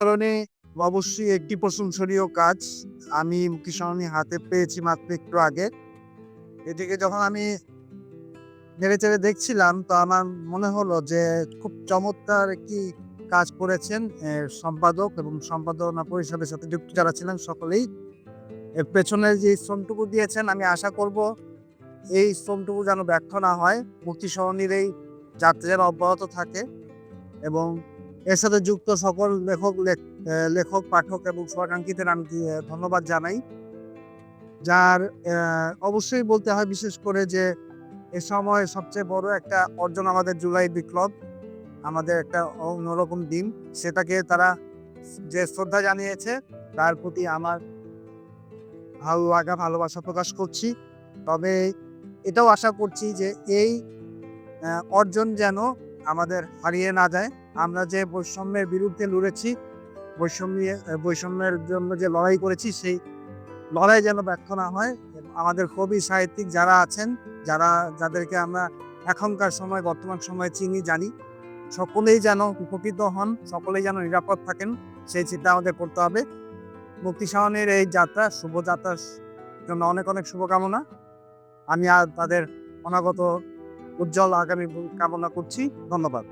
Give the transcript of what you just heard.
কারণে অবশ্যই একটি প্রশংসনীয় কাজ আমি সরণি হাতে পেয়েছি মাত্র একটু আগে। এদিকে যখন আমি নেড়ে চেড়ে দেখছিলাম, তো আমার মনে হলো যে খুব চমৎকার একটি কাজ করেছেন সম্পাদক এবং সম্পাদনা পরিষদের সাথে যুক্ত যারা ছিলেন সকলেই। এর পেছনে যে শ্রমটুকু দিয়েছেন, আমি আশা করব এই শ্রমটুকু যেন ব্যর্থ না হয় মুক্তি সরণির এই যাত্রা যেন অব্যাহত থাকে এবং এর সাথে যুক্ত সকল লেখক, লেখ- লেখক, পাঠক এবং শুভাকাঙ্ক্ষীদের আমি ধন্যবাদ জানাই। যার অবশ্যই বলতে হয় বিশেষ করে যে এ সময় সবচেয়ে বড় একটা অর্জন আমাদের জুলাই বিপ্লব, আমাদের একটা অন্যরকম দিন, সেটাকে তারা যে শ্রদ্ধা জানিয়েছে, তার প্রতি আমার ভালো লাগা, ভালোবাসা প্রকাশ করছি। তবে এটাও আশা করছি যে এই অর্জন যেন আমাদের হারিয়ে না যায়। আমরা যে বৈষম্যের বিরুদ্ধে লড়েছি, বৈষম্য, বৈষম্যের জন্য যে লড়াই করেছি, সেই লড়াই যেন ব্যর্থ না হয়, আমাদের কবি সাহিত্যিক যারা আছেন, যারা, যাদেরকে আমরা এখনকার সময়, বর্তমান সময়ে চিনি, জানি, সকলেই যেন উপকৃত হন, সকলেই যেন নিরাপদ থাকেন, সেই চিন্তা আমাদের করতে হবে। মুক্তি সাহনের এই যাত্রা শুভযাত্রার জন্য অনেক অনেক শুভকামনা। আমি আর তাদের অনাগত উজ্জ্বল আগামী কামনা করছি। ধন্যবাদ।